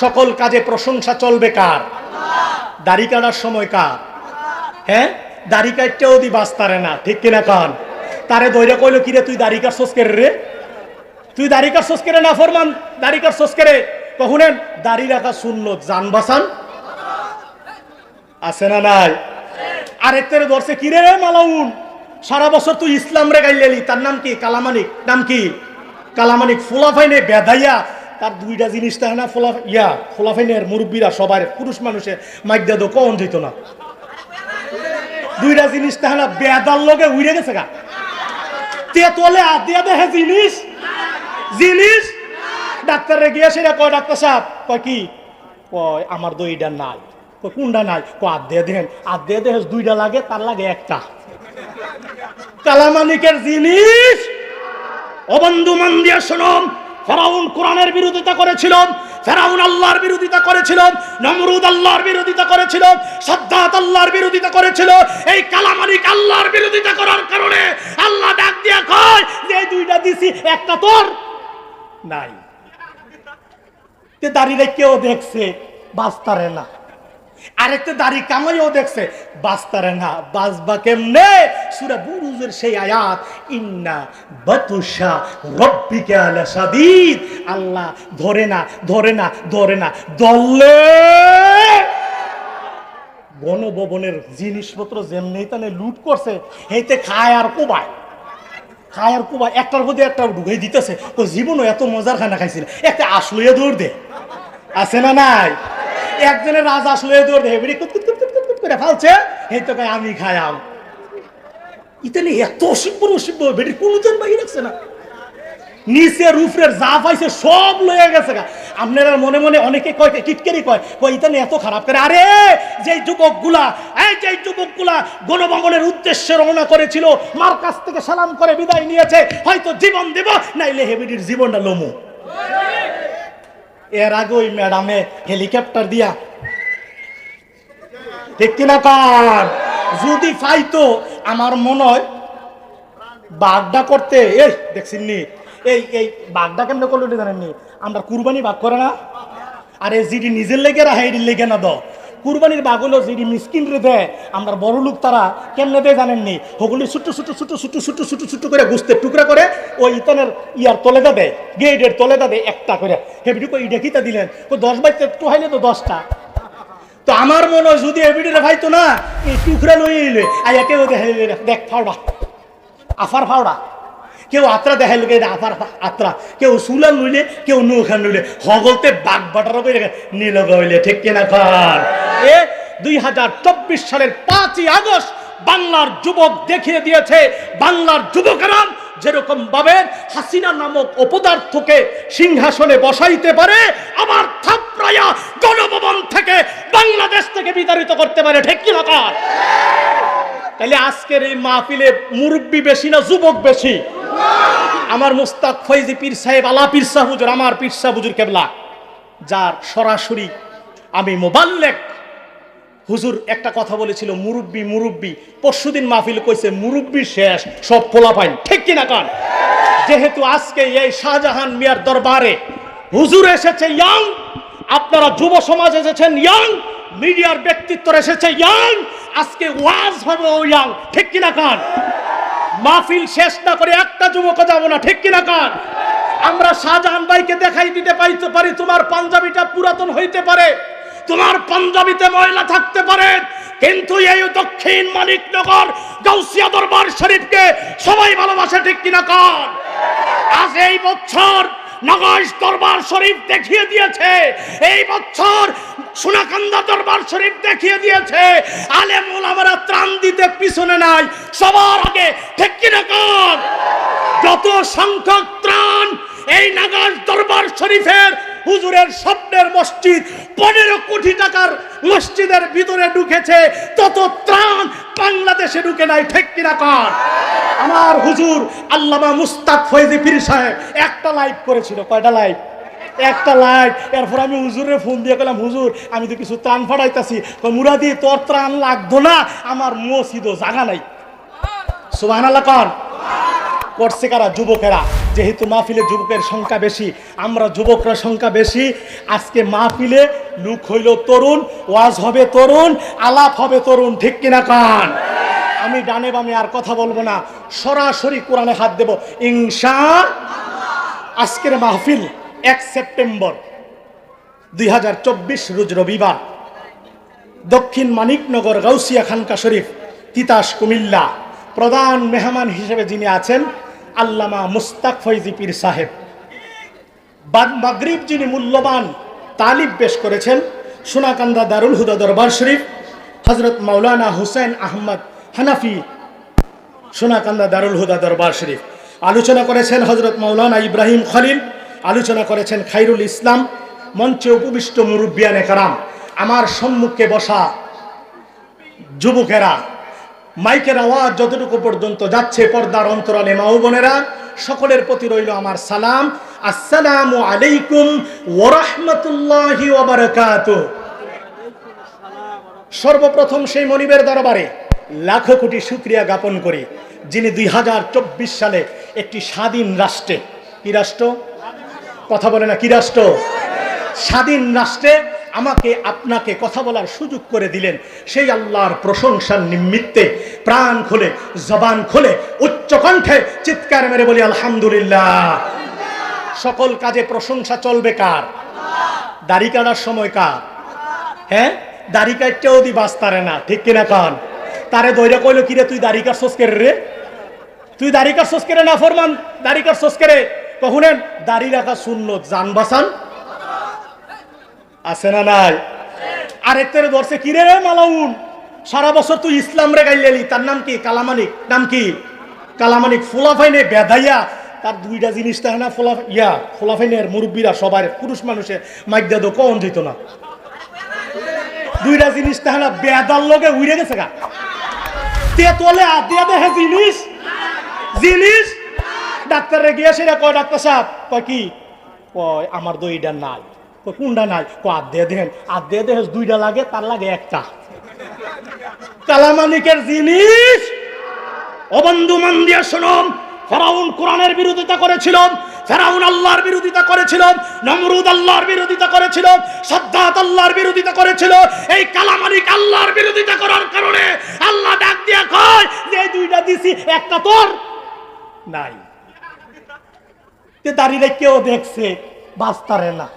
সকল কাজে প্রশংসা চলবে কার? দাড়ি কাটার সময় কার? হ্যাঁ? দাড়ি কাটতেও দি বাঁচতারে না, ঠিক কিনা কান? তারে দৈরা কইলো, কিরে, তুই দাড়ি কাটছস কে রে? তুই দাড়ি কাটছস কে রে না, ফরমান? দাড়ি কাটছস কে রে কখনেন দাড়ি রাখা শূন্য জান বাসান? আছে না নাই? আরেক তেরে ধরছে কিরে রে, মালাউন? সারা বছর তুই ইসলাম রে গাইলেলি, তার নাম কি? কালামানিক? নাম কি? কালামানিক ফুলাফাইনে বেদাইয়া তার দুইটা জিনিস থাকে না ফুলা ইয়া ফুলাফাইনের মুরব্বীরা সবার পুরুষ মানুষে মাইক দেদ কখন যেত না। দুইটা জিনিস না বেদার লগে উড়ে গেছে গা। তেতলে আদিয়া দেখে জিনিস। জিনিস? ডাক্তারে গিয়ে সেটা কয়, ডাক্তার সাহেব, কয় কি? কয়, আমার দইটা নাই। কয় কোনটা নাই? কয় আধে দেন আধে দেহে দুইটা লাগে, তার লাগে একটা। কালামানিকের জিনিস? অবন্ধু মান দিয়ে শুনুন ফেরাউন কোরআনের বিরোধিতা করেছিল ফেরাউন আল্লাহর বিরোধিতা করেছিল নমরুদ আল্লাহর বিরোধিতা করেছিল সাদ্দাত আল্লাহর বিরোধিতা করেছিল। এই কালামালিক আল্লাহর বিরোধিতা করার কারণে আল্লাহ ডাক দিয়া কয় যে দুইটা দিছি, একটা তোর নাই। দাঁড়িয়ে কেউ দেখছে বাস্তারে না। আরেকটা দাড়ি দেখছে না কেমনে? সুরা বুরুজের সেই আয়াত, ইন্না রব্বিকা লাসাদিদ আল্লাহ, ধরে না ধরে না ধরে না দলে বনভবনের জিনিসপত্র যেমনি তানে লুট করছে হেইতে খায় আর কোবায়। খায় আর কোবায়, একটার মধ্যে একটা ঢুকাই দিতেছে। তো জীবনও এত মজার খানা খাইছিল। একটা আসলইয়া দৌড় দে। আছে না নাই? একজনের রাজ আসলে দৌড় করে ফালছে, এই তো আমি খায়াম ইতালি এত অসিব্য অসিব্য বেটির কোনো জন বাকি রাখছে না। নিচে রুফরের যা পাইছে সব লয়ে গেছে গা। আপনারা মনে মনে অনেকে কয় কিটকেরি কয় কয়, ইতালি এত খারাপ করে। আরে যে যুবকগুলা, এই যে যুবকগুলা গণভবনের উদ্দেশ্যে রওনা করেছিল, মার কাছ থেকে সালাম করে বিদায় নিয়েছে, হয়তো জীবন দেব, নাইলে হেবিডির জীবনটা লমু। এর আগে ওই ম্যাডামে হেলিকপ্টার দিয়া। ঠিক কিনা কার যদি পাইতো আমার মনে হয় বাগডা করতে। এই, দেখছেন নি? এই এই বাগডা কেমনে করল জানেননি আমরা কুরবানি বাগ করে না? আরে জিডি নিজের লেগে রাখে এটির লেগে না দ কুরবানির বাঘ হলো যিনি মিসকিন রে দেয়, আমরা বড় লোক তারা কেমনে দেয় জানেননি? হগুলি ছোট্ট ছোট্ট ছোট্ট ছোট্ট ছোট্ট ছোট্ট ছোট্ট করে গুস্তের টুকরা করে ওই ইতানের ইয়ার তলেদা দেয় গেটের তলেদা দেয় একটা করে। হেবিটুকু ইটা কিতা দিলেন। তো দশ বাইতে একটু হাইলে তো দশটা। তো আমার মনে হয় যদি এবিডিরে ভাইতো না, এই টুকরা লই এলে কেউ দেখাই দেখ ফাওড়া। আফার ফাওড়া। কেউ আত্রা দেখাই লোকে আফার আত্রা কেউ সুলান লইলে, কেউ নৌখান লইলে। হগলতে বাঘ বাটারও করে নীল গইলে ঠিক কিনা খান এ দুই হাজার চব্বিশ সালের পাঁচই আগস্ট বাংলার যুবক দেখিয়ে দিয়েছে, বাংলার যুবকেরা যেরকম ভাবে হাসিনা নামক অপদার্থকে সিংহাসনে বসাইতে পারে, আবার থাপড়াইয়া গণভবন থেকে বাংলাদেশ থেকে বিতাড়িত করতে পারে, ঠিক কার তাহলে আজকের এই মাহফিলে মুরব্বী বেশি না যুবক বেশি? আমার মুস্তাক ফৈজি পীর সাহেব, আলা পীর সাহ হুজুর, আমার পীর সাহ হুজুর কেবলা, যার সরাসরি আমি মোবাল্লেক। হুজুর একটা কথা বলেছিল, মুরব্বি মুরব্বি পরশুদিন মাহফিল কইছে, মুরব্বি শেষ, সব পোলা পাইন, ঠিক কিনা কান? যেহেতু আজকে এই শাহজাহান মিয়ার দরবারে হুজুর এসেছে ইয়াং, আপনারা যুব সমাজ এসেছেন ইয়াং, মিডিয়ার ব্যক্তিত্ব এসেছে ইয়াং আজকে ওয়াজ হবে ও ইয়াং, ঠিক কিনা কান? মাহফিল শেষ না করে একটা যুবক যাব না, ঠিক কিনা কান? আমরা শাহজাহান ভাইকে দেখাই দিতে পাইতে পারি, তোমার পাঞ্জাবিটা পুরাতন হইতে পারে, তোমার পাঞ্জাবিতে ময়লা থাকতে পারে, কিন্তু এই দক্ষিণ মানিকনগর গাউসিয়া দরবার শরীফকে সবাই ভালোবাসে, ঠিক কিনা কান? আজ এই বছর নগাঁশ দরবার শরীফ দেখিয়ে দিয়েছে। এই বছর সোনাকান্দা দরবার শরীফ দেখিয়ে দিয়েছে। আলেমুল আমরা ত্রাণ দিতে পিছনে নাই, সবার আগে। ঠিক কান যত সংখ্যক ত্রাণ এই নাগাজ দরবার শরীফের হুজুরের স্বপ্নের মসজিদ, পনেরো কোটি টাকার মসজিদের ভিতরে ঢুকেছে, তত ত্রাণ বাংলাদেশে ঢুকে নাই, ঠিক কিনা কার? আমার হুজুর আল্লামা মুস্তাক ফৈজি পীর সাহেব একটা লাইভ করেছিল, কয়টা লাইভ একটা লাইভ এরপর আমি হুজুরের ফোন দিয়ে গেলাম হুজুর, আমি তো কিছু ত্রাণ ফাটাইতাছি। মুরাদি তোর ত্রাণ লাগতো না, আমার মসজিদও জাগা নাই। সুবাহ কর। করছে কারা? যুবকেরা। যেহেতু মাহফিলে যুবকের সংখ্যা বেশি, আমরা যুবকরা সংখ্যা বেশি, আজকে মাহফিলে লুক হইল তরুণ, ওয়াজ হবে তরুণ, আলাপ হবে তরুণ, ঠিক কিনা কান? আমি ডানে বামে আর কথা বলব না, সরাসরি কোরআনে হাত দেব। ইনশা আজকের মাহফিল এক সেপ্টেম্বর দুই হাজার চব্বিশ রোজ রবিবার। দক্ষিণ মানিকনগর গাউসিয়া খানকা শরীফ তিতাস কুমিল্লা প্রধান মেহমান হিসেবে যিনি আছেন আল্লামা মুস্তাক ফৈজি পীর সাহেব। মাগরিব যিনি মূল্যবান তালিব পেশ করেছেন সোনাকান্দা দারুল হুদা দরবার শরীফ হজরত মাওলানা হুসেন আহমদ হানাফি সোনাকান্দা দারুল হুদা দরবার শরীফ। আলোচনা করেছেন হজরত মৌলানা ইব্রাহিম খলিল, আলোচনা করেছেন খাইরুল ইসলাম, মঞ্চে উপবিষ্ট মুরব্বিয়ানে কারাম। আমার সম্মুখে বসা যুবকেরা, মাইকের আওয়াজ যতটুকু পর্যন্ত যাচ্ছে পর্দার অন্তরালে, মা ও বোনেরা, সকলের প্রতি রইল আমার সালাম। আসসালামু আলাইকুম ওরহমতুল্লাহি সর্বপ্রথম সেই মনিবের দরবারে লাখো কোটি শুক্রিয়া জ্ঞাপন করি, যিনি দুই হাজার চব্বিশ সালে একটি স্বাধীন রাষ্ট্রে, কি রাষ্ট্র? কথা বলে না, কি রাষ্ট্র? স্বাধীন রাষ্ট্রে আমাকে, আপনাকে কথা বলার সুযোগ করে দিলেন। সেই আল্লাহর প্রশংসার নিমিত্তে প্রাণ খুলে, জবান খুলে, উচ্চ কণ্ঠে চিৎকার মেরে বলি, আলহামদুলিল্লাহ। সকল কাজে প্রশংসা চলবে কার? দাড়ি কাটার সময় কার? হ্যাঁ? দাড়ি কাটতেও দি বাঁচতারে না, ঠিক কিনা কান? তারে দৈরা কইলো, কিরে, তুই দাড়ি কাটছস কে রে? তুই দাড়ি কাটছস কে রে না, ফরমান? দাড়ি কাটছস কে রে কখনেন দাড়ি রাখা শূন্য জান বাসান আছে না নাই? আরেকটার ধরছে কিরে রে, মালাউন? সারা বছর তুই ইসলাম রে গাইলেলি, তার নাম কি? কালামানিক? নাম কি? কালামানিক ফুলাফাইনে বেদাইয়া, তার দুইটা জিনিস থাকে না, ফোলা, ইয়া, ফোলাফাইনের মুরব্বীরা সবার পুরুষ মানুষে মাইক দেদ কন যেত না। দুইটা জিনিস তাহলে বেদার লগে উড়ে গেছে গা। তেতলে আদিয়া দেখে জিনিস। জিনিস? ডাক্তারে গিয়ে সেটা কয়, ডাক্তার সাহেব। কয়, কি? কয়, আমার দুইটা নাই। কয় কোনটা নাই? কয় আদে দেখেন আদে দেখে দুইটা লাগে, তার লাগে একটা। কালামানিকের জিনিস। অবন্ধু মন দিয়ে শুনুন ফেরাউন কোরআনের বিরোধিতা করেছিল। ফেরাউন আল্লাহর বিরোধিতা করেছিল, নমরুদ আল্লাহর বিরোধিতা করেছিল, সাদ্দাত আল্লাহর বিরোধিতা করেছিল। এই কালামালিক আল্লাহর বিরোধিতা করার কারণে আল্লাহ ডাক দিয়া কয় যে দুইটা দিছি, একটা তোর নাই। দাঁড়িয়ে কেউ দেখছে, বাস্তারে না।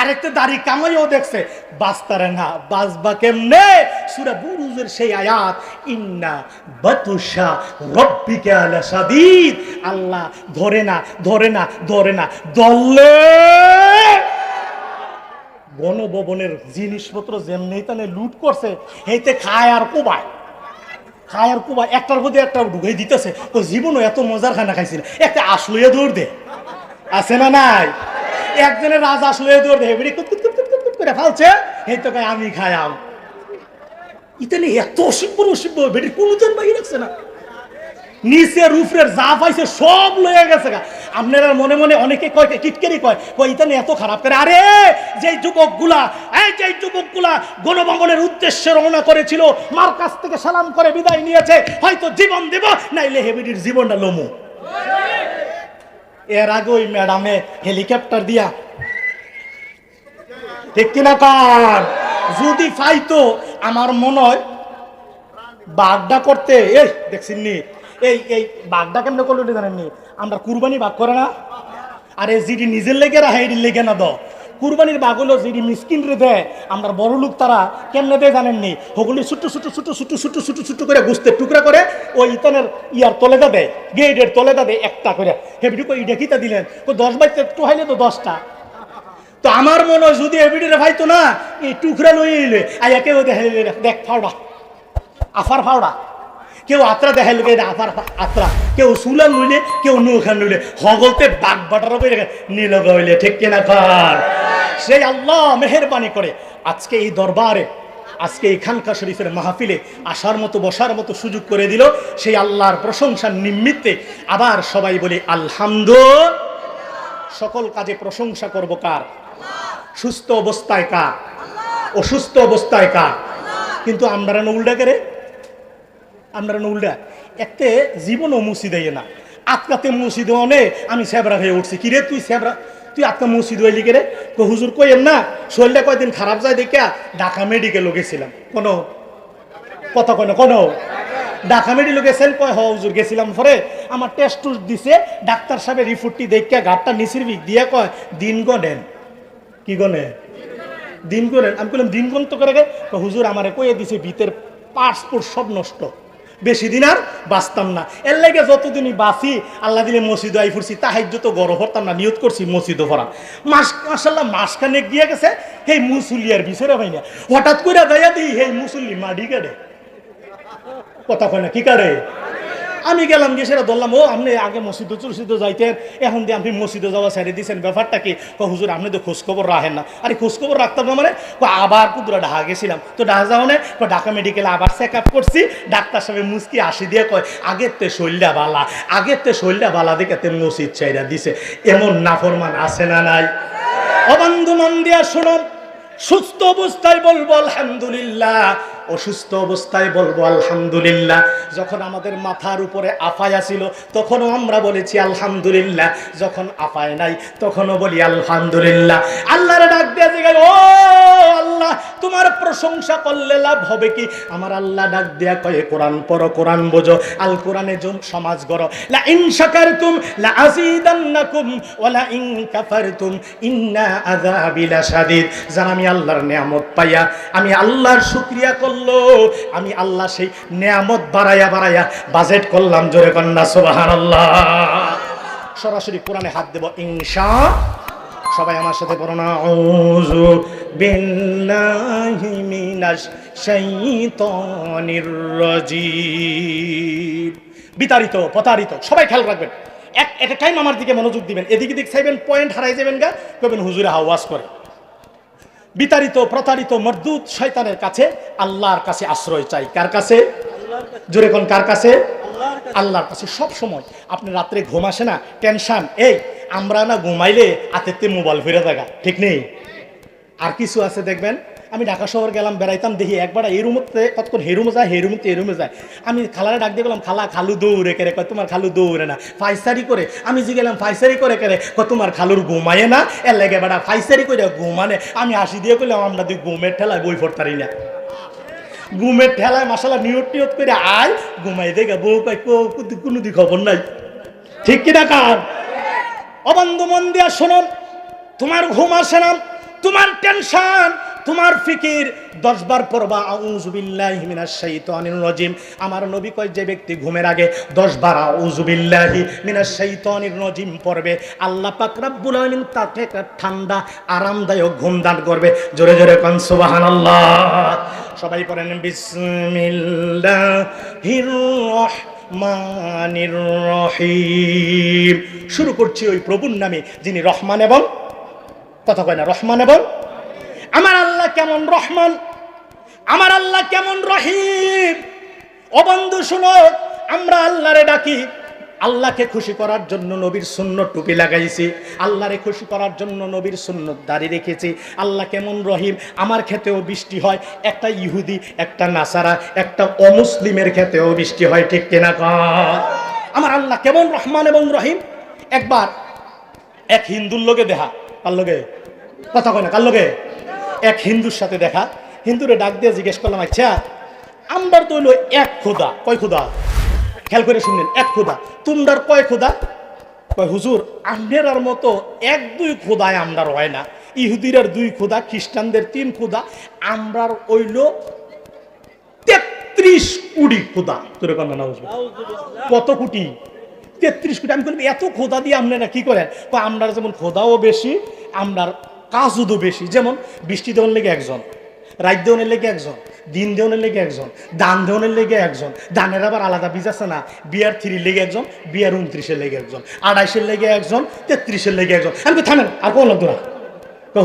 আরেকটা দাড়ি কামাইও দেখছে বাস্তারে না বাসবা কেমনে? সুরা বুরুজের সেই আয়াত, ইন্না বাতুশা রব্বিকা লাসাদিদ আল্লাহ, ধরে না ধরে না ধরে না দলে গণভবনের জিনিসপত্র যেমনি তানে লুট করছে হেতে খায় আর কোবায়। খায় আর কোবায়, একটার মধ্যে একটা ঢুকাই দিতেছে। ও জীবনও এত মজার খানা খাইছিল। একটা আসলইয়া দৌড় দে। আছে না নাই? একজনের রাজা আসলে দৌড় করে এই তো আমি খায়াম ইতালি এত অসিব্য অসিব্য বেটির কোনোজন বাকি রাখছে না। নিচে রুফরের যা পাইছে সব লয়ে গেছে গা। আপনারা মনে মনে অনেকে কয় কিটকেরি কয় কয় ইতানি এত খারাপ করে। আরে যে যুবকগুলা, এই যে যুবকগুলা গণভবনের উদ্দেশ্যে রওনা করেছিল মার কাছ থেকে সালাম করে বিদায় নিয়েছে, হয়তো জীবন দেব, নাইলে হেবিডির জীবনটা লমু। এর আগে ওই ম্যাডামে হেলিকপ্টার দিয়া। ঠিক কিনা কার যদি পাইতো আমার মনে হয় বাগডা করতে এই, দেখছেন নি? এই এই বাগডা কেমনে করল জানেননি আমরা কুরবানি বাগ করে না। আর এই যেটি নিজের লেগে রাখে এটি লেগে না দ। কুরবানির বাঘ হলো যেটি মিসকিন রে দেয় আমরা বড় লোক তারা কেমনে দেয় জানেননি? হগুলি ছোট্ট ছোট্ট ছোট্ট ছোট্ট ছোট্ট ছোট্ট ছোট্ট করে গুস্তে টুকরা করে ওই ইতানের ইয়ার তলেদা দেয় গেটের তলেদা দেয় একটা করে। হেবিটু কই, এটা কিতা দিলেন? তো দশ বাইতে একটু হাইলে তো দশটা। তো আমার মনে হয় যদি এবিডিরে ভাইতো না, এই টুকরা লই এলে আইয়া কেউ দেখাই দেখ ফাওড়া। আফার ফাওড়া। কেউ আত্রা দেখাই লোকে আফার আত্রা কেউ সুলান লইলে, কেউ নৌখান লইলে। হগলতে বাগ বাটার করে নীল গইলে ঠিক কিনা কর? সেই আল্লাহ মেহরবানি করে আজকে এই দরবারে, আজকে এই খানকা শরীফের মাহফিলে আসার মতো, বসার মতো সুযোগ করে দিল। সেই আল্লাহর প্রশংসার নিমিত্তে আবার সবাই বলি আলহামদুল সকল কাজে প্রশংসা করব কার? সুস্থ অবস্থায় কার? অসুস্থ অবস্থায় কার? কিন্তু আমরা উল্টা করে আমরা উল্টা। এতে জীবনও মুছি দেয় না। আতকাতে মসজিদ অনে আমি সেবরা হয়ে উঠছি। কিরে তুই সেবরা? তুই আতকা মসজিদ হইলি কে রে কো হুজুর কইেন না? শরীরটা কয়দিন খারাপ যায় দেখিয়া ঢাকা মেডিকেল গেছিলাম। কোনো? কত কোনো কোনো? ঢাকা মেডিকেল গেছেন? কয় হুজুর, গেছিলাম পরে। আমার টেস্ট টুস দিছে, ডাক্তার সাহেবের রিপোর্টটি দেখিয়া গাড়টা নিচির বিক দিয়ে কয়, দিন গনেন কি গনে দিন করেন আমি বললাম দিন গন্ত করে তো হুজুর, আমারে কয়ে দিছে, ভিতের পাসপোর্ট সব নষ্ট। বেশি দিন আর বাঁচতাম না। এর লাগে যতদিনই বাঁচি, আল্লাহ দিলে মসজিদ আই ফুরছি তাহাই তো গড় ভরতাম না, নিয়ত করছি মসজিদও ভরা মাস মাসাল্লাহ মাসখানে গিয়ে গেছে, সেই মুসুলিয়ার বিচরে ভাই না হঠাৎ করে যাইয়া দিই সেই মুসল্লি মাডি কাটে। কথা কয় না, কি কারে আমি গেলাম গিয়ে সেটা ধরলাম, ও, আপনি আগে মসজিদে চলসিদে যাইতেন, এখন দিয়ে আপনি মসজিদে যাওয়া ছেড়ে দিয়েছেন, ব্যাপারটা কি? হুজুর, আপনি তো খোঁজখবর রাখেন না। আরে, খোঁজখবর রাখতাম না মানে? আবার কুদুরা ঢাকা গেছিলাম। তো ঢাকা যাও না কো ঢাকা মেডিকেলে আবার চেক আপ করছি, ডাক্তার সাহেব মুস্কি আসি দিয়ে কয়, আগের তে শৈলটা বালা, আগের তে শৈলটা বালা দেখে তে মসজিদ চাইরা দিছে। এমন নাফরমান আছে না নাই? অবন্ধু মন দিয়া শুনুন সুস্থ অবস্থায় বলব আলহামদুলিল্লাহ, অসুস্থ অবস্থায় বলব আলহামদুলিল্লাহ। যখন আমাদের মাথার উপরে আফায়া ছিল, তখনও আমরা বলেছি আলহামদুলিল্লাহ। যখন আফায় নাই, তখনও বলি আলহামদুলিল্লাহ। আল্লাহরে ডাক দিয়ে ও প্রশংসা করলে লাভ হবে কি? আমার আল্লাহ ডাক দিয়া কয়ে, কোরআন পড়ো, কোরআন বোঝো, আল কোরআনে জম সমাজ গড়ো। লা ইন শাকারতুম, লা আযীদান্নাকুম, ওয়া লা ইন কাফারতুম, ইন্না আযাবি লাশাদীদ। যারা আমি আল্লাহর নিয়ামত পাইয়া, আমি আল্লাহর শুকরিয়া করল, আমি আল্লাহ সেই নিয়ামত বাড়াইয়া বাড়াইয়া বাজেট করলাম জোরে কন্যা, সুবহানাল্লাহ। সরাসরি কোরআনে হাত দেব, ইনশা সবাই আমার সাথে পড়ো না আউযু বিল্লাহি মিনাশ শাইতানির রাজিম বিতাড়িত প্রতারিত সবাই খেয়াল রাখবেন। এক একটা টাইম আমার দিকে মনোযোগ দিবেন। এদিকে দিক চাইবেন পয়েন্ট হারাই যাবেন গা কবেন হুজুরে হাওয়াজ করে। বিতাড়িত প্রতারিত মরদুদ শয়তানের কাছে আল্লাহর কাছে আশ্রয় চাই। কার কাছে? জোরে কোন কার কাছে। আল্লাহর কাছে। সব সময়। আপনি রাত্রে ঘুম আসে না টেনশন এই আমরা না ঘুমাইলে হাতেতে মোবাইল ফিরে থাকা, ঠিক নেই? আর কিছু আছে দেখবেন, আমি ঢাকা শহর গেলাম, বেড়াইতাম, দেখি একবার এই রুমতে কতক্ষণ হে রুমে যায় হে রুমতে যায়। আমি খালারে ডাক দিয়ে গেলাম খালা, খালু দৌড়ে কেরে? কয়, তোমার খালু দৌড়ে না, ফাইসারি করে। আমি যে গেলাম, ফাইসারি করে কেরে? কয়, তোমার খালুর ঘুমায় না? এর লেগে বেড়া ফাইসারি করে ঘুমানে। আমি হাসি দিয়ে করলাম আমরা তুই ঘুমের ঠেলায় বই পড়তারি না। ঘুমের ঠেলায় মাসালা নিয়ত টিয়ত করে আয়, ঘুমাই দেখে বউ কো- কোনো খবর নাই। ঠিক কিনা কার? অবন্ধ মন দিয়া শোনন তোমার ঘুম আসে না, তোমার টেনশন তোমার ফিকির। দশ বার পড়বা, আউযু বিল্লাহি মিনাশ শাইতানির রাজিম। আমার নবী কয়, যে ব্যক্তি ঘুমের আগে দশ বার মিনাশ পড়বে, আল্লাহ পাক রব্বুল তাকে ঠান্ডা, আরামদায়ক ঘুম দান করবে। জোরে জোরে কোন সবাই পড়েন, বিসমিল্লাহির রহমানির রহিম। শুরু করছি ওই প্রভুর নামে, যিনি রহমান এবং, কথা কয় না, রহমান এবং? আমার আল্লাহ কেমন রহমান? আমার আল্লাহ কেমন রহিম? ও বন্ধু, শুনো, আমরা আল্লাহরে ডাকি। আল্লাহকে খুশি করার জন্য নবীর শূন্য টুপি লাগাইছি, আল্লাহরে খুশি করার জন্য নবীর শূন্য দাড়ি রেখেছি। আল্লাহ কেমন রহিম? আমার ক্ষেতেও বৃষ্টি হয়, একটা ইহুদি, একটা নাসারা, একটা অমুসলিমের ক্ষেতেও বৃষ্টি হয়, ঠিক কিনা আমার আল্লাহ কেমন রহমান এবং রহিম? একবার এক হিন্দুর লোকে দেখা, কার লোকে কথা কয় না, কার লোকে এক হিন্দুর সাথে দেখা, হিন্দুরে ডাক দিয়ে জিজ্ঞেস করলাম আচ্ছা আমরার তো হইল এক খোদা। কয় খোদা? খেয়াল করে শুনলেন, এক খোদা তোমরার কয় খোদা কয়, হুজুর আমরার মতো এক দুই খোদায় আমরার হয় না। ইহুদিরার দুই খোদা খ্রিস্টানদের তিন খোদা আমরার হইল তেত্রিশ কোটি খোদা তোর কন্যা না কত কোটি? তেত্রিশ কোটি। আমি বলব এত খোদা দিয়ে আপনারা কি করেন? তো আমরার যেমন খোদাও বেশি, আমরার কাজুদও বেশি। যেমন বৃষ্টি দেওয়ার লেগে একজন, রাত দেওয়ানের লেগে একজন দিন দেওয়ানের লেগে একজন, দান দেওয়ানের লেগে একজন, দানের আবার আলাদা বীজ আছে না? বিয়ার থ্রির লেগে একজন, বিয়ার উনত্রিশের লেগে একজন, আড়াইশের লেগে একজন, তেত্রিশের লেগে একজন। আমি থামেন, আর কোনো দূরা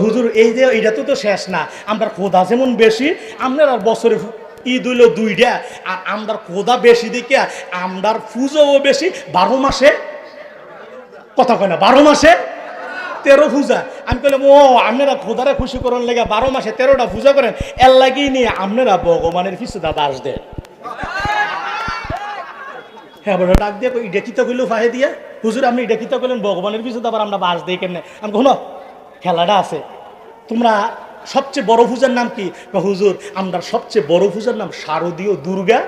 হুজুর, এই যে এইটা তো তো শেষ না। আমরা খোদা যেমন বেশি আপনার আর বছরে ঈদ হইল দুইটা। আর আমরার খোদা বেশি দিকে আমরার পুজোও বেশি, বারো মাসে কথা কয় না, বারো মাসে তেরো পূজা আমি কইলাম, ও, আপনারা খোদারে খুশি করেন লেগে, বারো মাসে তেরোটা পূজা করেন। এর লাগি নিয়ে আপনারা ভগবানের পিছু দাদা আসবে হ্যাঁ ডাক দিয়ে ডেকিতে কইলো ফাহে হুজুর, আপনি ডেকিতে কইলেন, ভগবানের পিছনে আবার আমরা বাস দিই কেমনে? আমি কোনো খেলাটা আছে। তোমরা সবচেয়ে বড় পূজার নাম কি? হুজুর আমরা সবচেয়ে বড় পূজার নাম শারদীয় দুর্গা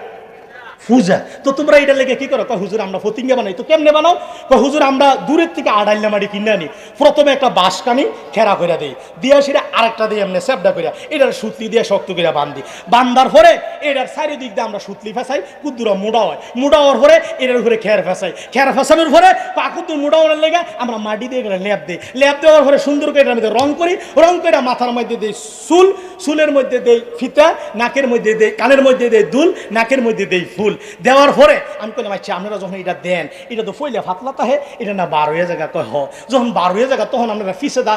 পূজা তো তোমরা এটা লেগে কি করো? হুজুর, আমরা ফতিঙ্গা বানাই। তো কেমনে বানাও? হুজুর, আমরা দূরের থেকে আড়াইলা মাটি কিনে আনি। প্রথমে একটা বাঁশ কানি খেরা করে দিই। দিয়া সেটা আরেকটা দিয়ে এমনি সেপডা করে এটার সুতলি দিয়ে শক্ত করে বান্ধি বান্ধার পরে এটার চারিদিক দিয়ে আমরা সুতলি ফেসাই, কুদ্দুরা মোড়া হয়। মোড়া হওয়ার পরে এটার উপরে খের ফেসাই। খের ফেসানোর পরে পাকুদ্দুর মোড়া হওয়ার লেগে আমরা মাটি দিয়ে এটা লেপ দিই। লেপ দেওয়ার পরে সুন্দর করে এটার মধ্যে রং করি। রং করে মাথার মধ্যে দিই চুল। চুলের মধ্যে দেই ফিতা, নাকের মধ্যে দেই, কানের মধ্যে দেই দুল, নাকের মধ্যে দেই ফুল। দেওয়ার পরে আমি কইলাম আচ্ছা আপনারা যখন এটা দেন, এটা তো ফইলে ফাতলা তাহে, এটা না বার হয়ে জায়গা কয় হ? যখন বার হয়ে জায়গা তখন আপনারা ফিসে দা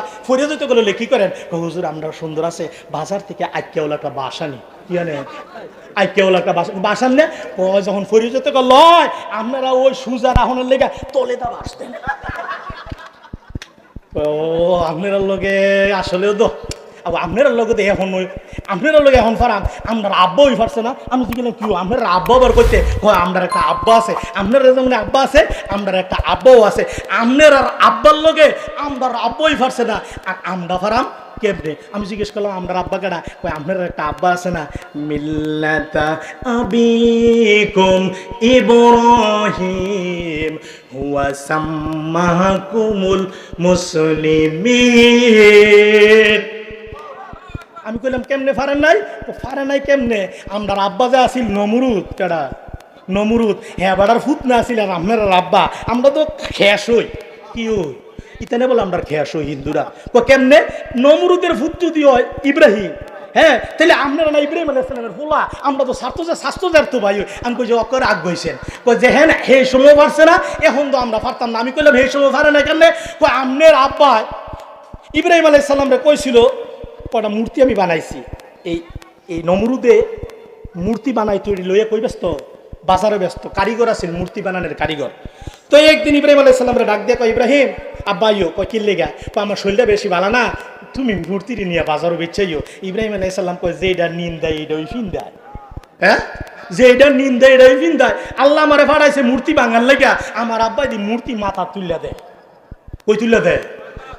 যেতে গেলে কি করেন? হুজুর, আমরা সুন্দর আছে, বাজার থেকে আইকেওলা একটা বাসা কি একটা বাসা বাসান নে কয়, যখন ফরিয়ে যেতে গেল লয়, আপনারা ওই সুজা রাহনের লেগে তলে দা ও, আপনার লগে আসলেও তো আবার আপনার লগে তো এখন ওই আপনার লগে এখন ফারাম আপনার আব্বা ওই পারছে না। আমি কি কি আপনার আব্বা আবার করতে হয় আপনার একটা আব্বা আছে। আপনার যেমন আব্বা আছে, আপনার একটা আব্বাও আছে। আপনার আর আব্বার লগে আমার আব্বাই পারছে না। আর আমরা ফারাম কেমনে? আমি জিজ্ঞেস করলাম আমরা আব্বা কেডা? কই আপনার একটা আব্বা আছে না। মিল্লাতা আবিকুম ইব্রাহিম, হুয়া সাম্মাকুমুল মুসলিমিন। আমি কইলাম, কেমনে ফারেন নাই? ফারে নাই কেমনে? আমরা আব্বা যে আসিল নমরুদ, কেডা? নমরুদ। হ্যাঁ বাড়ার ফুত না আসিল আর আপনার আব্বা। আমরা তো খেয়াস হই। কি হই? ইতানে বলে আমরা খেয়াস হই, হিন্দুরা। তো কেমনে? নমরুদের ফুত যদি হয়, ইব্রাহিম। হ্যাঁ তাহলে আপনারা না ইব্রাহিম আলাইসালামের ফুলা আমরা তো স্বাস্থ্য স্বাস্থ্য তো ভাই আমি কই যে, অকর আগ গইছেন কই যে হ্যাঁ হে সময় পারছে না, এখন তো আমরা পারতাম না। আমি কইলাম, হে সময় পারে না কেমনে? কই আমনের আব্বা ইব্রাহিম আলাইসাল্লাম রে কইছিল কটা মূর্তি আমি বানাইছি। এই এই নমরুদে মূর্তি বানাই তৈরি লইয়া কই ব্যস্ত? বাজারে ব্যস্ত। কারিগর আছিল, মূর্তি বানানোর কারিগর। তো একদিন ইব্রাহিম আলাইসাল্লামরে ডাক দিয়ে কয়, ইব্রাহিম আব্বাইও কয় কি লেগা? কয়, আমার শরীরটা বেশি ভালো না। তুমি মূর্তিটি নিয়ে বাজারও বেচাইও ইব্রাহিম আলাইসাল্লাম কয়, যে এটা নিন দেয়, এটা ওই ফিন দেয়। হ্যাঁ? যে এটা নিন্দা এটা ওই ফিন দেয়। আল্লাহ আমারে ফাড়াইছে মূর্তি ভাঙার লেগা। আমার আব্বাই দি মূর্তি মাথা তুলে দেয়। কই তুলে দেয়?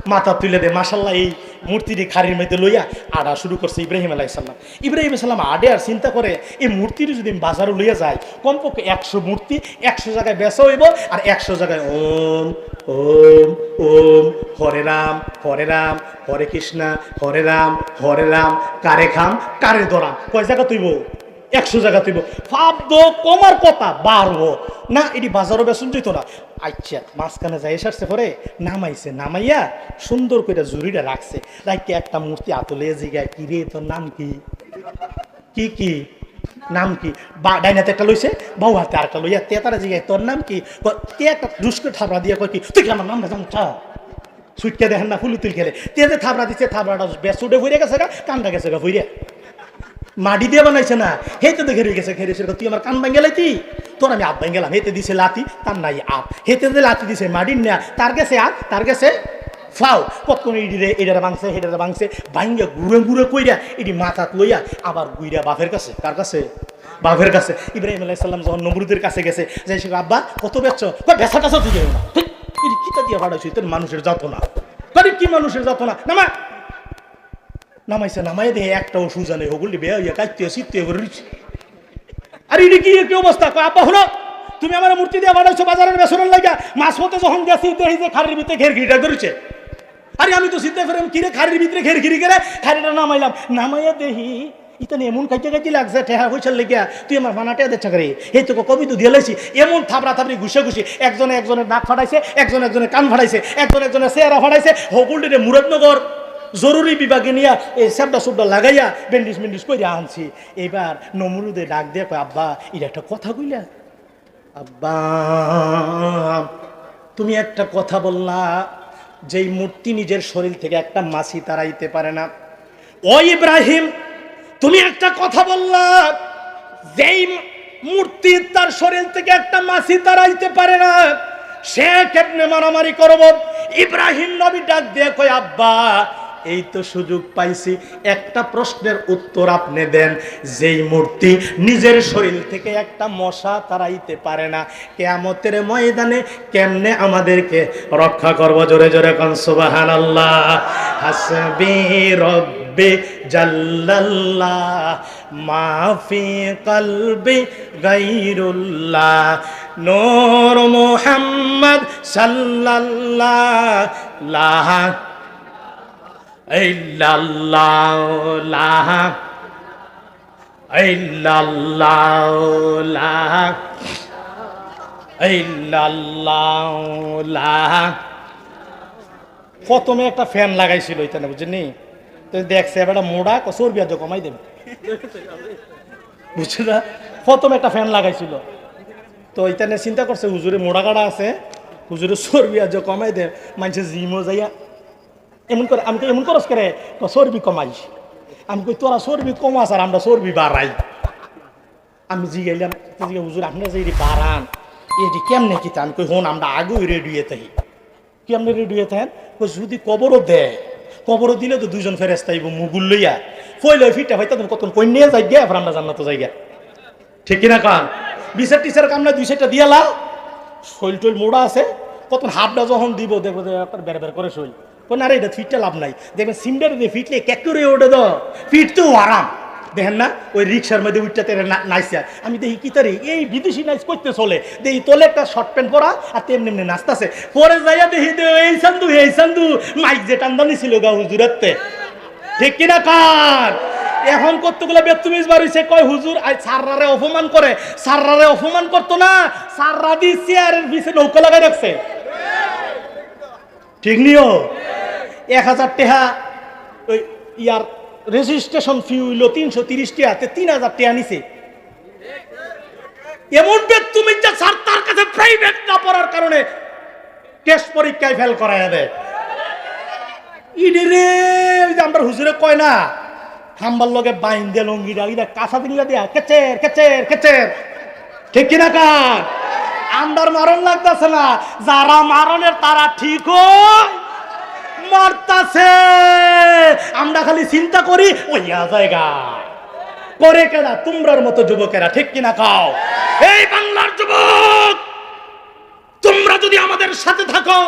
মাথা তুলে দেয়। মাসাল্লাহ এই মূর্তিটি খাড়ির মধ্যে লইয়া আড়া শুরু করছে ইব্রাহিম আলাইসাল্লাম ইব্রাহিম সাল্লাম আডে আর চিন্তা করে, এই মূর্তিটি যদি বাজারও লইয়া যায়, কমপক্ষে একশো মূর্তি একশো জায়গায় বেচা হইব আর একশো জায়গায় ওম ওম ওম, হরে রাম হরে রাম, হরে কৃষ্ণা, হরে রাম হরে রাম, কারে খাম, কারে দরাম কয় জায়গা তুইব একশো জায়গা তুইব। ফাব্দ কমার কথা বাড়বো না, এটি বাজারও বেসন যেত না। আচ্ছা মাঝখানে যাই সারছে পরে, নামাইছে, নামাইয়া সুন্দর করে জুড়িটা রাখছে। রাখতে একটা মূর্তি আতলে জিগায়, কি রে, তোর নাম কি? কি কি? নাম কি? বা, ডাইনাতে একটা লইছে, বাউ হাতে আরেকটা লইয়া, তে তারা জিগায়, তোর নাম কি? তে একটা দুষ্ক থাবড়া দিয়ে কয় কি, তুই আমার নাম না জানো চা সুইটকে দেখেন না, ফুলু তুল খেলে। তে যে থাবড়া দিচ্ছে থাবড়াটা বেসুডে ভরে গেছে গা কান্দা গেছে গা ভইরে। মাটি দিয়ে বানাইছে না। হেতে দেখে রয়ে গেছে খেয়ে সেরকম তুই আমার কান ভাঙ্গে লাইতি? তোর আমি আপ ভাঙ্গেলাম হেতে দিছে লাতি, তার নাই আপ হেতে লাতি দিছে, মাটির না তার গেছে আপ তার গেছে ফাও। কতক্ষণ ইডিরে এটারে ভাঙছে হেটারে ভাঙছে ভাঙ্গে ঘুরে ঘুরে কইরা এটি মাথাত লইয়া আবার গুইরা বাপের কাছে, কার কাছে? বাপের কাছে। ইব্রাহিম আলাইসাল্লাম যখন নমরুদের কাছে গেছে, যাই সে আব্বা, কত বেচছ বেচা টাচা তুই না এটি কিতা দিয়ে ভাড়াইছি তোর মানুষের যত না। কি মানুষের যত না? নামাইছে নামাই দিয়ে একটা ওষুধ জানে ওগুলি বেয়া ইয়া কাইতে শীতে করিস আর কি কি অবস্থা? আব্বা হলো তুমি আমার মূর্তি দিয়ে বানাইছো বাজারের বেসরের লাগা মাছ মতো যখন গেছি দেখি যে খাড়ির ভিতরে ঘের ঘিটা ধরেছে। আরে, আমি তো চিন্তা ফেরাম কিরে খাড়ির ভিতরে ঘের ঘিরি করে খাড়িটা নামাইলাম। নামাইয়া দেহি, ইতানি এমন খাইতে খাইতে লাগছে, ঠেহা পয়সার লেগে তুই আমার বানাটা দেখছে করে। এই তোকে কবি তো দিয়ে এমন থাবড়া থাবড়ি ঘুষে ঘুষি, একজনে একজনের নাক ফাটাইছে, একজন একজনের কান ফাটাইছে, একজন একজনের চেহারা ফাটাইছে হকুলটিতে মুরাদনগর। জরুরি বিভাগে নিয়ে এই স্যাপটা সুপটা লাগাইয়া ব্যান্ডিস ব্যান্ডিস করে আনছি। এবার নমরুদে ডাক দিয়ে কয়, আব্বা এটা একটা কথা কইলা? আব্বা, তুমি একটা কথা বললা, যেই মূর্তি নিজের শরীর থেকে একটা মাছি তাড়াইতে পারে না। ও ইব্রাহিম, তুমি একটা কথা বললা, যেই মূর্তি তার শরীর থেকে একটা মাছি তাড়াইতে পারে না, সে কেমনে মারামারি করব? ইব্রাহিম নবী ডাক দিয়ে কয়, আব্বা এই তো সুযোগ পাইছি, একটা প্রশ্নের উত্তর আপনি দেন। যেই মূর্তি নিজের শরীর থেকে একটা মশা তাড়াইতে পারে না, কেয়ামতের ময়দানে কেমনে আমাদেরকে রক্ষা করব? জোরে জোরে কন সুবাহান আল্লাহ হাসবি রব্বি জাল্লাল্লাহ, মাফি কলবি গাইরুল্লাহ নূর মুহাম্মদ সাল্লাল্লাহ, লাহ প্রথমে একটা ফ্যান লাগাইছিল এখানে বুঝলি তো দেখছে, এবার মোড়া কসর বিয়া তো কমাই দেবে। বুঝছে না? প্রথমে একটা ফ্যান লাগাইছিল। তো এখানে চিন্তা করছে, হুজুরে মোড়া কাটা আছে, হুজুরে চর্বি আজ কমাই দে মানুষে জিমও যাইয়া এমন করে আমি তো এমন করস করে? চর্বি কমাইস। আমি কই, তোরা চর্বি কমাস আর আমরা চর্বি বাড়াই। আমি জিগাইলাম জিগে হুজুর আপনার যে বাড়ান, এটি কেমনে কি আমি কই, হন, আমরা আগেই রেডিয়ে থাকি। কেমনে রেডিয়ে থাকেন? কই, যদি কবরও দেয় কবরও দিলে তো দুইজন ফেরেস্তা আইব মুগুল লইয়া। ফইলে ফিটা হইতা তুমি কত কই নিয়ে যাই গে আমরা জান্নাত যাই গে ঠিক কিনা কান? বিচার টিচার কামনা দুই সাইডটা দিয়ালা শৈল টৈল মোড়া আছে। কত হাফটা যখন দিব, দেখব বের বের করে শৈল। কোন এটা ফিটটা লাভ নাই। দেখবেন সিমটার দিয়ে ফিটলে ক্যাক করে ওঠে তো, ফিট তো আরাম। দেখেন না, ওই রিক্সার মধ্যে উঠতে তেরে নাইসা। আমি দেখি কি তারি, এই বিদেশি নাইস করতে চলে। দেখি তোলে একটা শর্ট প্যান্ট পরা আর তেমনি এমনি নাচতেছে। পরে যাইয়া দেখি এই সান্দু এই সান্দু, মাইক যে টান্দানি ছিল গা হুজুরাতে ঠিক কিনা কার? এখন কতগুলো বেতুমিজ বাড়িছে কয়, হুজুর সাররারে অপমান করে, সাররারে অপমান করতো না, সাররা দি চেয়ারের পিছে নৌকা লাগাই রাখছে। ঠিক নিও? এক হাজার টেহা, ওই ইয়ার রেজিস্ট্রেশন ফি হইল তিনশো তিরিশ টিয়াতে তিন হাজার টেহা নিছে। এমন বেতুমিজ যা স্যার তার কাছে প্রাইভেট না পড়ার কারণে টেস্ট পরীক্ষায় ফেল করায় দেয়। ইডে রে, ওই যে আমরা হুজুরে কয় না খাম্বার লগে বাইন দিয়ে লঙ্গিটা ইটা কাঁচা দিলা দিয়া, কেচের কেচের কেচের। ঠিক কিনা কান আমদার মারণ লাগতেছে না। যারা মারণের তারা ঠিক মারতাছে। আমরা খালি চিন্তা করি ওইয়া জায়গা। করে কেনা তোমরার মতো যুবকেরা, ঠিক কিনা খাও এই বাংলার যুবক, তোমরা যদি আমাদের সাথে থাকো,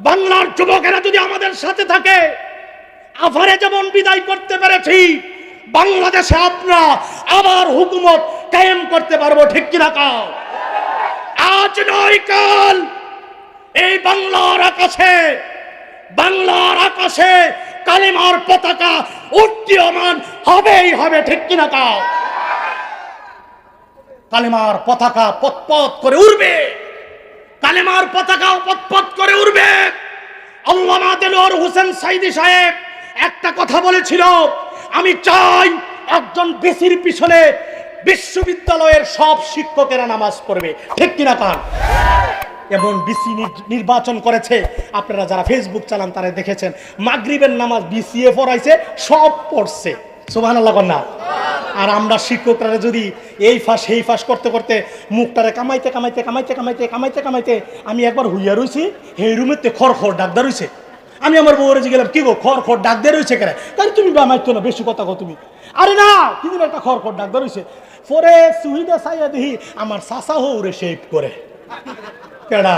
বাংলার যুবকেরা যদি আমাদের সাথে থাকে আফারে যেমন বিদায় করতে পেরেছি, বাংলাদেশে আমরা আবার হুকুমত কায়েম করতে পারব, ঠিক কিনা কাল আজ নয় কাল। এই বাংলার আকাশে বাংলার আকাশে কালিমার পতাকা উড্ডীয়মান হবেই হবে, ঠিক কিনা কাল কালিমার পতাকা পথপথ করে উড়বে। কালেমার পতাকা পথপথ করে উঠবে আল্লামা দেলোয়ার হোসেন সাইদি সাহেব একটা কথা বলেছিল, আমি চাই একজন বেসির পিছনে বিশ্ববিদ্যালয়ের সব শিক্ষকেরা নামাজ পড়বে। ঠিক কিনা কান এমন বিসি নির্বাচন করেছে। আপনারা যারা ফেসবুক চালান তারা দেখেছেন। মাগরিবের নামাজ বিসিএ পড়াইছে, সব পড়ছে। সুবাহ না। আর আমরা শিক্ষকরা যদি এই ফাঁস, সেই ফাঁস করতে করতে মুখটারে কামাইতে কামাইতে কামাইতে কামাইতে কামাইতে কামাইতে আমি একবার হইয়া রইছি, সেই রুমেতে খড় খড় ডাকদা রইছে। আমি আমার বউরে গেলাম, কি গো খড় খড় ডাক দিয়ে রয়েছে কেন তাই তুমি বামাইতো না, বেশি কথা কো তুমি। আরে না কিন্তু একটা খড় খড় ডাক রয়েছে পরে সুহিদা সাইয়া দেখি আমার সাসা হৌরে শেপ করে। কেডা?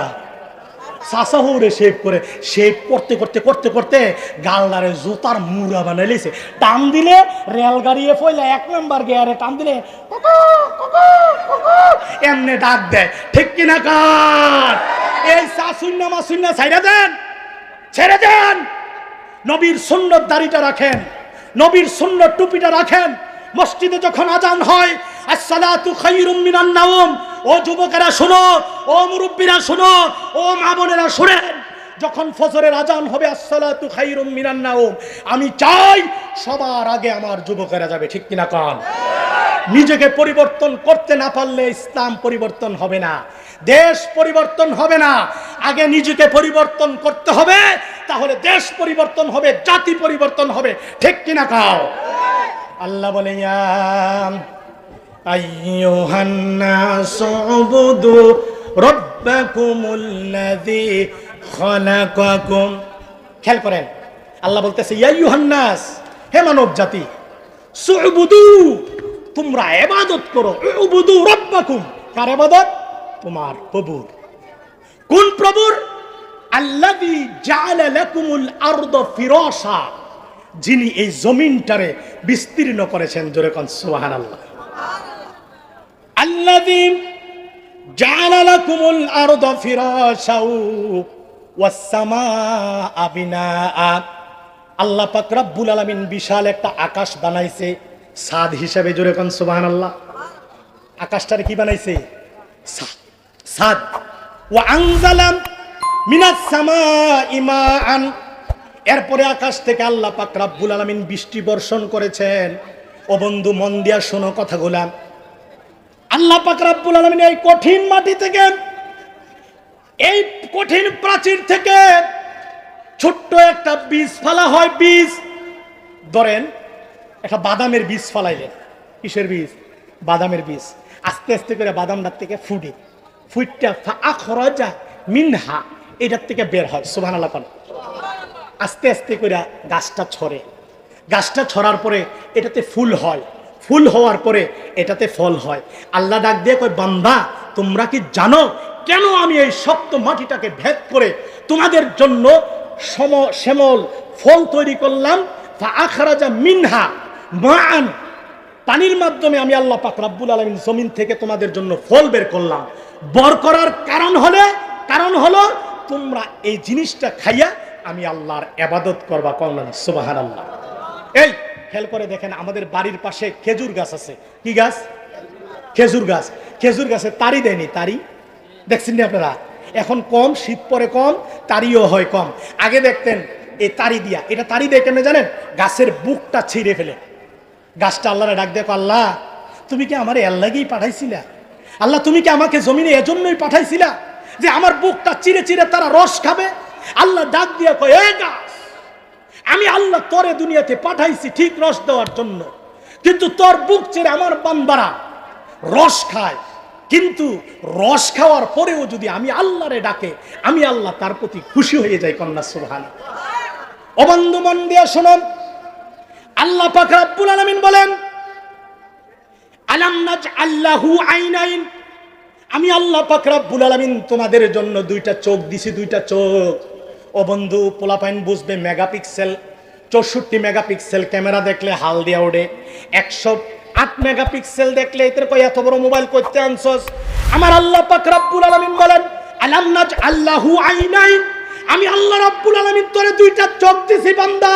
সাসা হৌরে শেপ করে। শেপ করতে করতে করতে করতে গালদারে জুতার মুড়া বানাই লিছে টান দিলে রেলগাড়িয়ে ফইলে এক নাম্বার গিয়ারে টান দিলে এমনে ডাক দেয়। ঠিক কিনা কার? এই সা শূন্য মা শূন্য ছাইরা দেন, ছেড়ে দেন। নবীর সুন্নত দাড়িটা রাখেন। নবীর সুন্নত টুপিটা রাখেন। মসজিদে যখন আজান হয়, আসসালাতু খায়রুম মিনান নাওম। ও যুবকেরা শোনো, ও মুরব্বীরা শোনো, ও মা বোনেরা শুনেন। যখন ফজরের আজান হবে, আসসালাতু খায়রুম মিনান নাওম, আমি চাই সবার আগে আমার যুবকেরা যাবে, ঠিক কিনা কান? নিজেকে পরিবর্তন করতে না পারলে ইসলাম পরিবর্তন হবে না। দেশ পরিবর্তন হবে না। আগে নিজেকে পরিবর্তন করতে হবে তাহলে দেশ পরিবর্তন হবে, জাতি পরিবর্তন হবে। ঠিক কিনা কাও? আল্লাহ বলে খেয়াল করেন, আল্লাহ বলতেছে, ইয়া ইউহান্নাস হে মানব জাতি তোমরা এবাদত করো রাব্বাকুম। কার ইবাদত তোমার প্রভুর। কোন প্রভুর? আল্লাযী জাআলা লাকুমুল আরদ ফিরাশা। যিনি এই জমিনটারে বিস্তীর্ণ করেছেন, জোরে কোন বিনাআ। আল্লাহ পাক আলামিন বিশাল একটা আকাশ বানাইছে, সাদ হিসাবে, জোরে কোন, সুবহানাল্লাহ। আকাশটারে কি বানাইছে? সাদ। ওয়া আনজালাম মিনাস সামাই মাআন। এরপরে আকাশ থেকে আল্লাহ পাক রব্বুল আলামিন বৃষ্টি বর্ষণ করেছেন। ও বন্ধু, মন দিয়া শোনো কথাগুলা। আল্লাহ পাক রব্বুল আলামিন এই কঠিন মাটি থেকে, এই কঠিন প্রাচীর থেকে ছোট্ট একটা বীজ ফালা হয়, বীজ। ধরেন, একটা বাদামের বীজ ফলাইলেন। কিসের বীজ? বাদামের বীজ। আস্তে আস্তে করে বাদামটার থেকে ফুটে। ফুটটা আখরজা মিনহা। এটার থেকে বের হয় সুবহান আল্লাহ আস্তে আস্তে করে গাছটা ছড়ে। গাছটা ছড়ার পরে এটাতে ফুল হয়। ফুল হওয়ার পরে এটাতে ফল হয়। আল্লাহ ডাক দিয়ে কয়, বান্দা, তোমরা কি জানো কেন আমি এই শক্ত মাটিটাকে ভেদ করে তোমাদের জন্য সম, শ্যামল ফল তৈরি করলাম? আখরাজা মিনহা মান পানির মাধ্যমে আমি আল্লাহ পাক রাব্বুল আলামিন জমিন থেকে তোমাদের জন্য ফল বের করলাম। বর করার কারণ হলে, কারণ হলো তোমরা এই জিনিসটা খাইয়া আমি আল্লাহর এবাদত করবা কল্যাণ সুবাহান আল্লাহ এই, খেয়াল করে দেখেন, আমাদের বাড়ির পাশে খেজুর গাছ আছে। কি গাছ? খেজুর গাছ। খেজুর গাছে তারি দেয়নি, তারি? দেখছেন নি আপনারা? এখন কম, শীত পরে কম, তারিও হয় কম। আগে দেখতেন এই তারি দিয়া। এটা তারি দেয় কেন জানেন? গাছের বুকটা ছিঁড়ে ফেলে। গাছটা আল্লাহরে ডাক দেখো আল্লাহ, তুমি কি আমার আল্লাহকেই পাঠাইছিলা? আল্লাহ, তুমি কি আমাকে জমিনে এজন্যই পাঠাইছিলা? যে আমার বুকটা চিরে চিরে তারা রস খাবে। আল্লাহ ডাক দিয়ে কয়, এ গাছ, আমি আল্লাহ তোরে দুনিয়াতে পাঠাইছি ঠিক রস দেওয়ার জন্য। কিন্তু তোর বুক চিরে আমার বান্দারা রস খায়। কিন্তু রস খাওয়ার পরেও যদি আমি আল্লাহরে ডাকে, আমি আল্লাহ তার প্রতি খুশি হয়ে যাই কন্যা সুবহান। অবন্ধু মন দিয়া শুনুন। আল্লাহ পাক রব্বুল আলামিন বলেন, আলাম নাজ আল্লাহু আইনাইন আমি আল্লাহ পাক রব্বুল আলামিন তোমাদের জন্য দুইটা চোখ দিছি, দুইটা চোখ। ও বন্ধু, পোলাপাইন বুঝবে মেগাপিক্সেল, চৌষট্টি মেগাপিক্সেল ক্যামেরা দেখলে হাল দিয়া ওঠে একশো আট মেগাপিক্সেল দেখলে এদের কই এত বড় মোবাইল করতে আনছস? আমার আল্লাহ পাক রব্বুল আলামিন বলেন, আলাম নাজ আল্লাহু আইনাইন আমি আল্লাহ রব্বুল আলামিন তোরে দুইটা চোখ দিছি, বান্দা।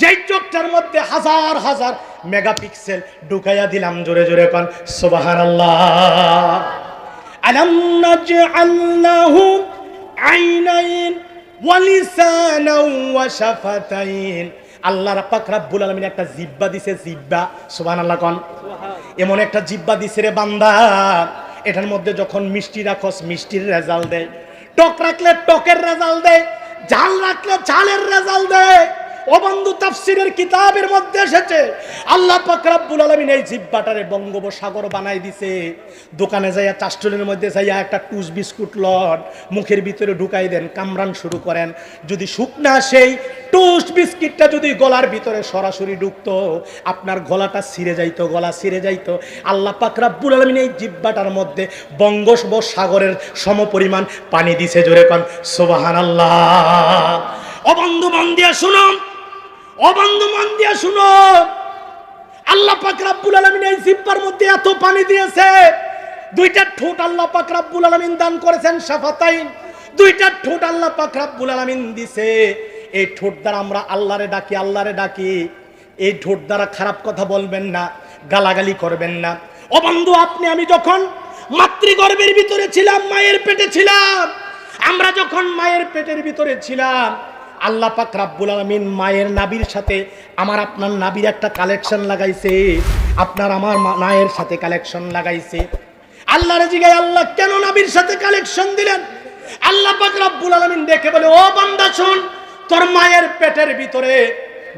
যেই চোখটার মধ্যে হাজার হাজার মেগাপিক্সেল ঢুকাইয়া দিলাম, জোরে জোরে কন, সুবহানাল্লাহ। লাহু আইনাইন ওয়া লিসানাও ওয়া শাফাতাইন আল্লাহ পাক রব্বুল আলামিন একটা জিব্বা দিছে, জিব্বা। সুবহানাল্লাহ কন। এমন একটা জিব্বা দিছে রে বান্দা। এটার মধ্যে যখন মিষ্টি রাখস, মিষ্টির রেজাল্ট দেয়। টক রাখলে টকের রেজাল্ট দেয়, ঝাল রাখলে ঝালের রেজাল্ট দেয়। ও বন্ধু তাফসিরের কিতাবের মধ্যে এসেছে। আল্লাহ পাক রব্বুল আলামিন এই জিব্বাটারে বঙ্গোপসাগর বানাই দিছে। দোকানে যাইয়া চাস্টলের মধ্যে যাইয়া একটা টুস বিস্কুট লট মুখের ভিতরে ঢুকাই দেন, কামরান শুরু করেন। যদি শুকনা সেই টুস বিস্কিটটা যদি গলার ভিতরে সরাসরি ঢুকতো, আপনার গলাটা ছিঁড়ে যাইতো, গলা ছিঁড়ে যাইতো। আল্লাহ পাক রব্বুল আলামিন এই জিব্বাটার মধ্যে বঙ্গোপসাগরের সমপরিমাণ পানি দিছে জোরে কন, সুবহানাল্লাহ। অবন্ধু মন দিয়া শুনো অবন্ধু মন দিয়া শুনো। আল্লাহ পাক রাব্বুল আলামিন এই জিব্বার মধ্যে এত পানি দিয়েছে। দুইটা ঠোঁট আল্লাহ পাক রাব্বুল আলামিন দান করেছেন শাফাতাইন। দুইটা ঠোঁট আল্লাহ পাক রাব্বুল আলামিন দিছে। এই ঠোঁট দ্বারা আমরা আল্লাহরে ডাকি আল্লাহরে ডাকি। এই ঠোঁট দ্বারা খারাপ কথা বলবেন না, গালাগালি করবেন না। ও বন্ধু, আপনি, আমি যখন মাতৃগর্ভের ভিতরে ছিলাম, মায়ের পেটে ছিলাম, আমরা যখন মায়ের পেটের ভিতরে ছিলাম আল্লাহ পাক রাব্বুল আলামিন মায়ের নাবির সাথে আমার আপনার নাবির একটা কালেকশন লাগাইছে। আপনার আমার মায়ের সাথে কালেকশন লাগাইছে। আল্লাহর জিগায় আল্লাহ কেন নাবির সাথে কালেকশন দিলেন? আল্লাহ পাক রাব্বুল আলামিন দেখে বলে, ও বান্দা, শুন, তোর মায়ের পেটের ভিতরে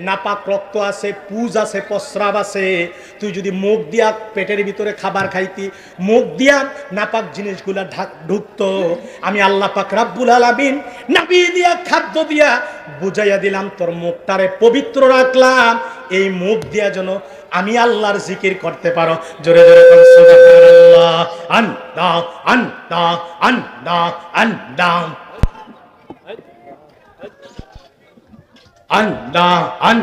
নাপাক রক্ত আছে, পুজ আছে প্রস্রাব আছে। তুই যদি মুখ দিয়া পেটের ভিতরে খাবার খাইতি, মুখ দিয়া নাপাক জিনিসগুলা ঢাক ঢুকতো। আমি আল্লাহ পাক রাব্বুল আলামিন নাবি দিয়া, খাদ্য দিয়া বুঝাইয়া দিলাম, তোর মুখটারে পবিত্র রাখলাম। এই মুখ দিয়া যেন আমি আল্লাহর জিকির করতে পারো। জোরে জোরে আন দা আন দা আন দা আন আন দা আন